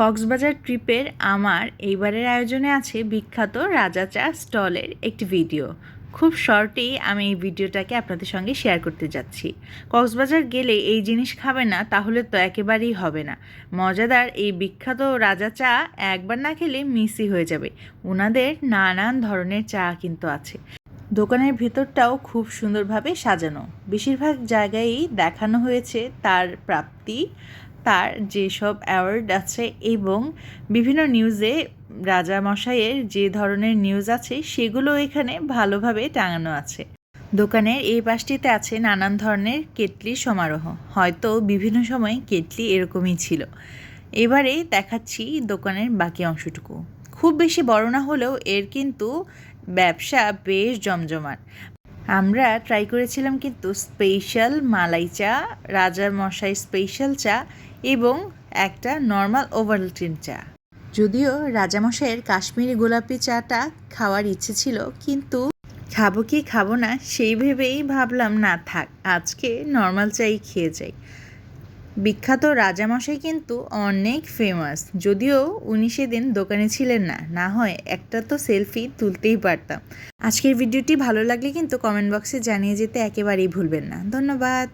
কক্সবাজার ট্রিপের আমার এইবারের আয়োজনে আছে বিখ্যাত রাজা চা স্টলের একটি ভিডিও। খুব শর্টেই আমি এই ভিডিওটাকে আপনাদের সঙ্গে শেয়ার করতে যাচ্ছি। কক্সবাজার গেলে এই জিনিস খাবে না, তাহলে তো একেবারেই হবে না। মজাদার এই বিখ্যাত রাজা চা একবার না খেলে মিসই হয়ে যাবে। ওনাদের নানান ধরনের চা কিন্তু আছে। দোকানের ভেতরটাও খুব সুন্দরভাবে সাজানো। বেশিরভাগ জায়গায়ই দেখানো হয়েছে তার প্রাপ্তি। তার যেসব অ্যাওয়ার্ড আছে এবং বিভিন্ন নিউজে রাজা মশাইয়ের যে ধরনের নিউজ আছে সেগুলো এখানে ভালোভাবে টাঙানো আছে। দোকানের এই পাশটিতে আছে নানান ধরনের কেটলি সমারোহ। হয়তো বিভিন্ন সময় কেটলি এরকমই ছিল। এবারে দেখাচ্ছি দোকানের বাকি অংশটুকু। খুব বেশি বড় না হলেও এর কিন্তু ব্যবসা বেশ জমজমাট। আমরা ট্রাই করেছিলাম কিন্তু স্পেশাল মালাই চা রাজার মশাই স্পেশাল চা এবং একটা নর্মাল ওভালটিন চা। যদিও রাজামশাইয়ের কাশ্মীরি গোলাপি চাটা খাওয়ার ইচ্ছে ছিল, কিন্তু খাব কি খাব না সেই ভেবেই ভাবলাম, না থাক, আজকে নর্মাল চাই খেয়ে যাই। বিখ্যাত রাজামশাই কিন্তু অনেক ফেমাস যদিও উনি সেদিন দোকানে ছিলেন না না হয় একটা তো সেলফি তুলতেই পারতাম। আজকের ভিডিওটি ভালো লাগলে কিন্তু কমেন্ট বক্সে জানিয়ে যেতে একেবারেই ভুলবেন না। ধন্যবাদ।